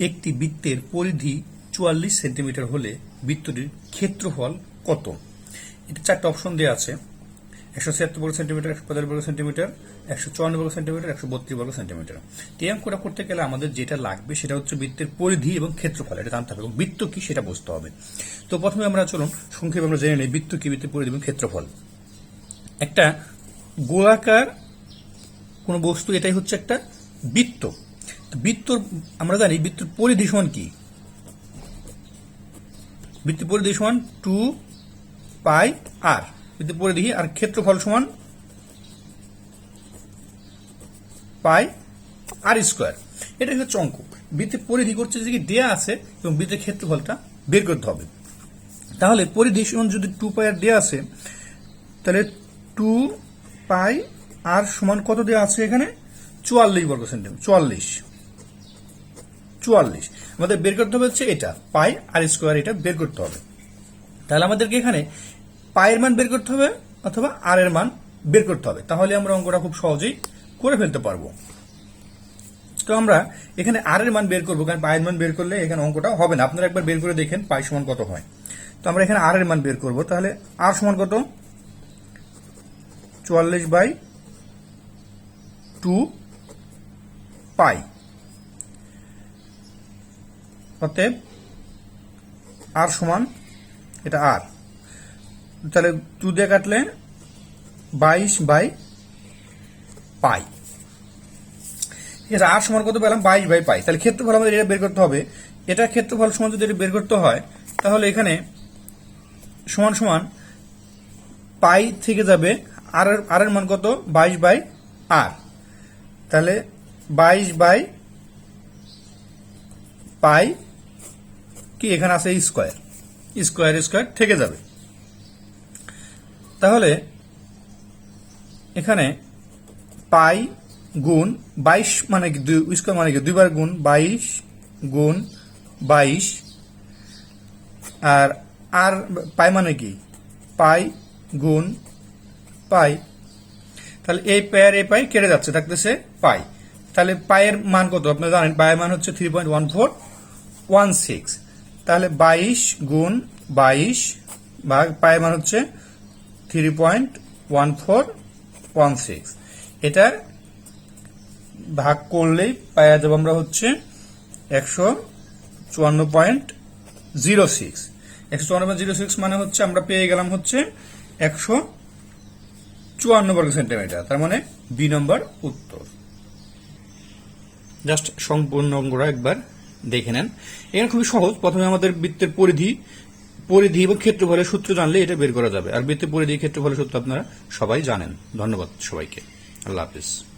একটি বৃত্তের পরিধি চুয়াল্লিশ সেন্টিমিটার হলে বৃত্তটির ক্ষেত্রফল কত? এটা চারটা অপশন দেওয়া আছে। একশো ছিয়াত্তর বর্গ সেন্টিমিটার, একশো পঁচাত্তর বর্গ সেন্টিমিটার, একশো চুয়ান্ন বর্গ সেন্টিমিটার, একশো বত্রিশ বর্গ সেন্টিমিটার। এই অঙ্কটা করতে গেলে আমাদের যেটা লাগবে সেটা হচ্ছে বৃত্তের পরিধি এবং ক্ষেত্রফল, এটা জানতে হবে এবং বৃত্ত কি সেটা বুঝতে হবে। তো প্রথমে আমরা চলুন সংক্ষেপে আমরা জেনে নিই বৃত্ত কি, বৃত্তের পরিধি এবং ক্ষেত্রফল। একটা গোলাকার কোন বস্তু, এটাই হচ্ছে একটা বৃত্ত। বৃত্তর, আমরা জানি বৃত্তের পরিধি সমান কি? বৃত্তের পরিধি সমান টু পাই আর। বৃত্তের পরিধি আর ক্ষেত্রফল সমান পাই আর স্কোয়ার। এটা হচ্ছে অঙ্ক। বৃত্তের পরিধি করছে যে কি দেয়া আছে এবং বৃত্তের ক্ষেত্রফলটা বের করতে হবে। তাহলে পরিধি সমান যদি টু পাই আর দেয়া আছে, তাহলে টু পাই আর সমান কত দেওয়া আছে এখানে? চুয়াল্লিশ বর্গ সেন্টিমিটার, চুয়াল্লিশ। চুয়াল্লিশ। আমাদের বের করতে হবে হচ্ছে এটা, পাই আর স্কোয়ার এটা বের করতে হবে। তাহলে আমাদেরকে এখানে পায়ের মান বের করতে হবে অথবা আর এর মান বের করতে হবে। তাহলে আমরা অঙ্কটা খুব সহজেই করে ফেলতে পারব। তো আমরা এখানে আর এর মান বের করব, কারণ পায়ের মান বের করলে এখানে অঙ্কটা হবে না। আপনারা একবার বের করে দেখেন পাই সমান কত হয়। তো আমরা এখানে আর এর মান বের করব। তাহলে আর সমান কত? চুয়াল্লিশ বাই টু পাই। অতএব আর সমান এটা আর। তাহলে টু দিয়ে কাটলে বাইশ বাই পাই। এটা আর সমান কত পেলাম? বাইশ বাই পাই। তাহলে ক্ষেত্রফল আমাদের এটা বের করতে হবে। এটা ক্ষেত্রফল সমান যদি এটা বের করতে হয়, তাহলে এখানে সমান সমান পাই থেকে যাবে আর আর এর মান কত? বাইশ বাই আর। তাহলে বাইশ বাই পাই কি? এখানে আছে স্কোয়ার স্কোয়ার স্কোয়ার থেকে যাবে। তাহলে এখানে পাই গুণ বাইশ মানে কি? দুই স্কোয়ার মানে কি? দুইবার গুণ বাইশ গুণ বাইশ। আর আর পাই মানে কি? পাই গুণ পাই। তাহলে এই পায়ের এই পাই কেটে যাচ্ছে, থাকতেছে পাই। তাহলে পায়ের মান কত? আপনারা জানেন পায়ের মান হচ্ছে three point one four one six তাহলে বাইশ গুণ বাইশ ভাগ পায়ের মান হচ্ছে three point one four one six এটা ভাগ করলেই পাওয়া যাবে আমরা হচ্ছে একশো চুয়ান্ন পয়েন্ট জিরো সিক্স একশো চুয়ান্ন পয়েন্ট জিরো সিক্স মানে হচ্ছে আমরা পেয়ে গেলাম হচ্ছে একশো চুয়ান্ন বর্গ সেন্টিমিটার, তার মানে বি নম্বর উত্তর। জাস্ট সম্পূর্ণ অঙ্গরা একবার দেখে নেন। এখানে খুবই সহজ। প্রথমে আমাদের বৃত্তের পরিধি পরিধি এবং ক্ষেত্রফলের সূত্র জানলে এটা বের করা যাবে। আর বৃত্তের পরিধি, ক্ষেত্রফলের সূত্র আপনারা সবাই জানেন। ধন্যবাদ সবাইকে। আল্লাহ হাফিজ।